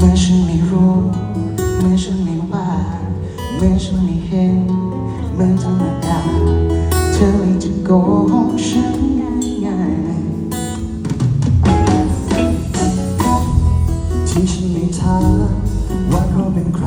เมื่อฉันไม่รู้ เมื่อฉันไม่ว่า เมื่อฉันไม่เห็น เมื่อธรรมดาเธอเลยจะโกหกฉันง่ายๆที่ฉันไม่ถามว่าเขาเป็นใคร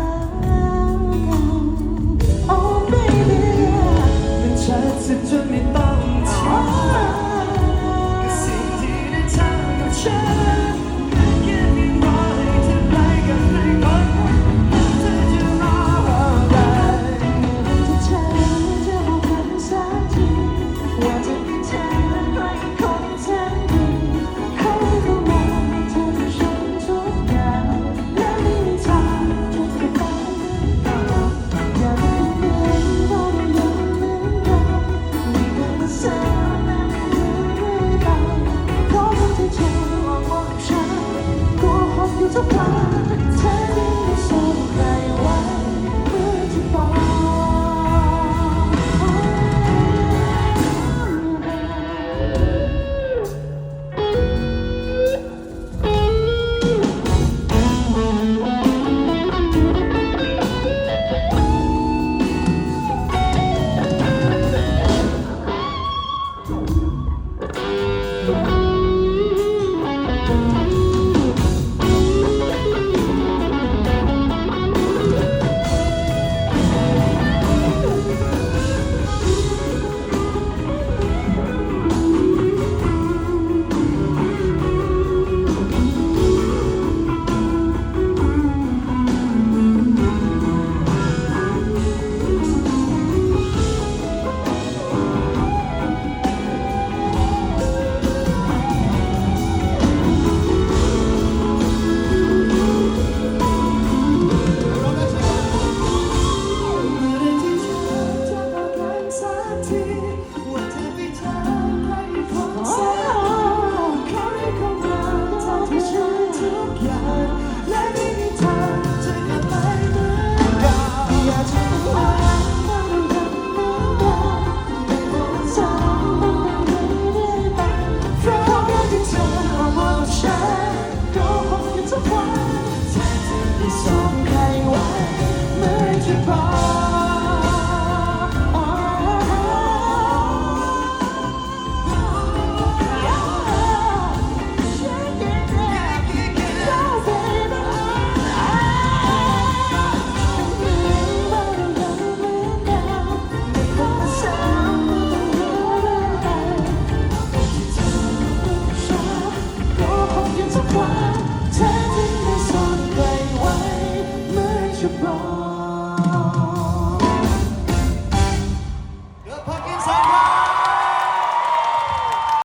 your body.